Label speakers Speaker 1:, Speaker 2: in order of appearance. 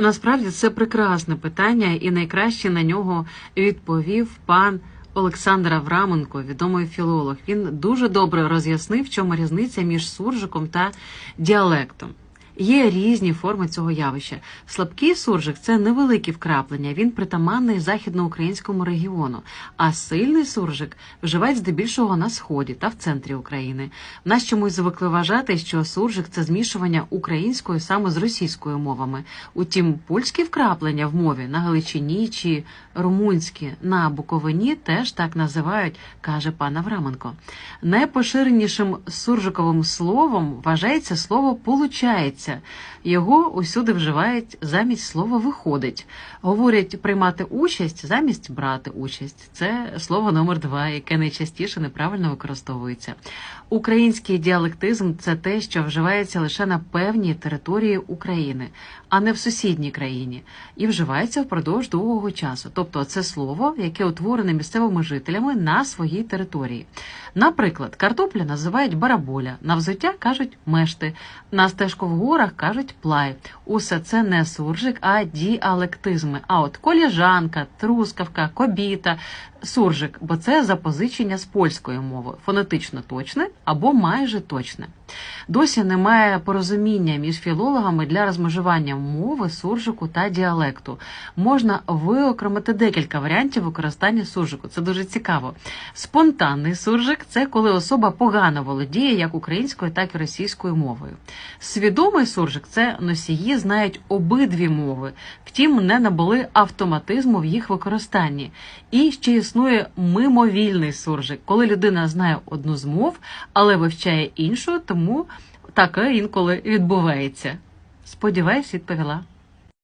Speaker 1: Насправді це прекрасне питання, і найкраще на нього відповів пан Олександр Авраменко, відомий філолог. Він дуже добре роз'яснив, в чому різниця між суржиком та діалектом. Є різні форми цього явища. Слабкий суржик це невеликі вкраплення, він притаманний західноукраїнському регіону, а сильний суржик вживають здебільшого на сході та в центрі України. В нас чомусь звикли вважати, що суржик це змішування української саме з російською мовами. Утім, польські вкраплення в мові на Галичині чи румунські на Буковині теж так називають, каже пан Авраменко. Найпоширенішим суржиковим словом вважається слово получається. Його усюди вживають замість слова виходить. Говорять приймати участь замість брати участь. Це слово номер два, яке найчастіше неправильно використовується. Український діалектизм це те, що вживається лише на певній території України, а не в сусідній країні, і вживається впродовж довгого часу. Тобто, це слово, яке утворене місцевими жителями на своїй території. Наприклад, картопля називають бараболя, на взуття кажуть мешти, на стежку в горах кажуть плай. Усе це не суржик, а діалектизми. А от коліжанка, трускавка, кобіта, суржик, бо це запозичення з польської мови, фонетично точне або майже точне. Досі немає порозуміння між філологами для розмежування мови, суржику та діалекту. Можна виокремити декілька варіантів використання суржику. Це дуже цікаво. Спонтанний суржик це коли особа погано володіє як українською, так і російською мовою. Свідомий суржик це носії знають обидві мови, втім не набули автоматизму в їх використанні. І ще існує мимовільний суржик, коли людина знає одну з мов, але вивчає іншу, тому таке інколи відбувається. Сподіваюсь, відповіла.